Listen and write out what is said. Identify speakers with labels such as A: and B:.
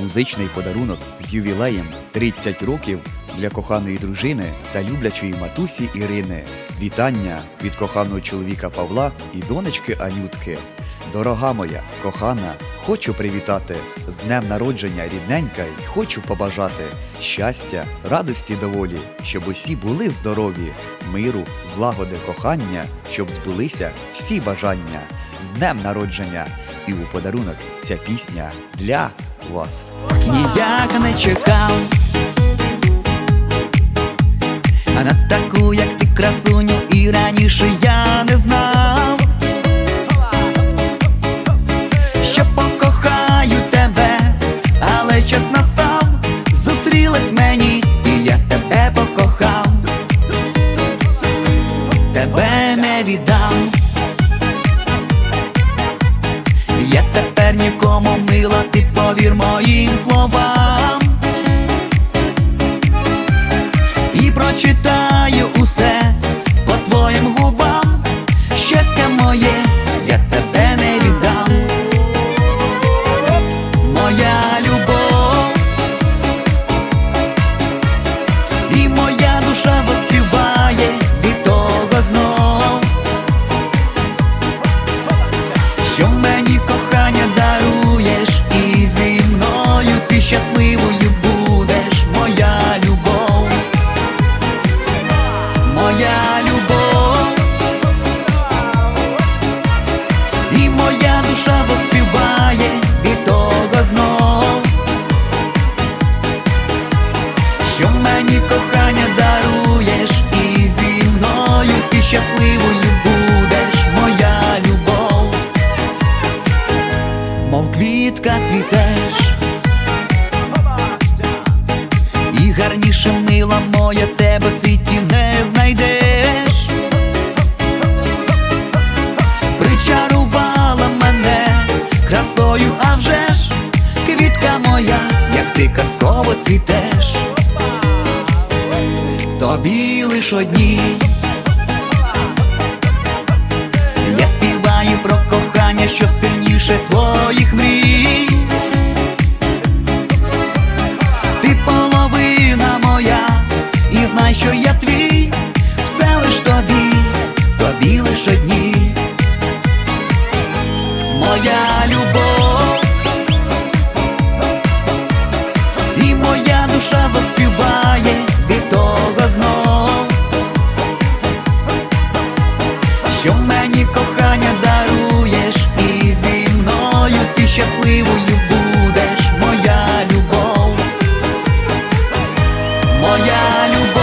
A: Музичний подарунок з ювілеєм 30 років для коханої дружини та люблячої матусі Ірини. Вітання від коханого чоловіка Павла і донечки Анютки. Дорога моя, кохана, хочу привітати з днем народження рідненька й хочу побажати щастя, радості доволі, щоб усі були здорові, миру, злагоди, кохання, щоб збулися всі бажання. З днем народження! І у подарунок ця пісня для вас. Ніяк не чекав, а на таку, як ти красуню, і раніше я не знав. Що покохаю тебе, але час настав, зустрілась мені, і я тебе покохав, тебе не віддам. Тепер нікому мила, ти повір моїм словам. І прочитаю кохання даруєш, і зі мною ти щасливою будеш, моя любов. Мов квітка цвітеш, і гарніше мила моя тебе в Тобі лиш одній я співаю про кохання, що сильніше твоїх мрій. Ти половина моя, і знай, що я мені кохання даруєш, і зі мною ти щасливою будеш, моя любов, моя любов,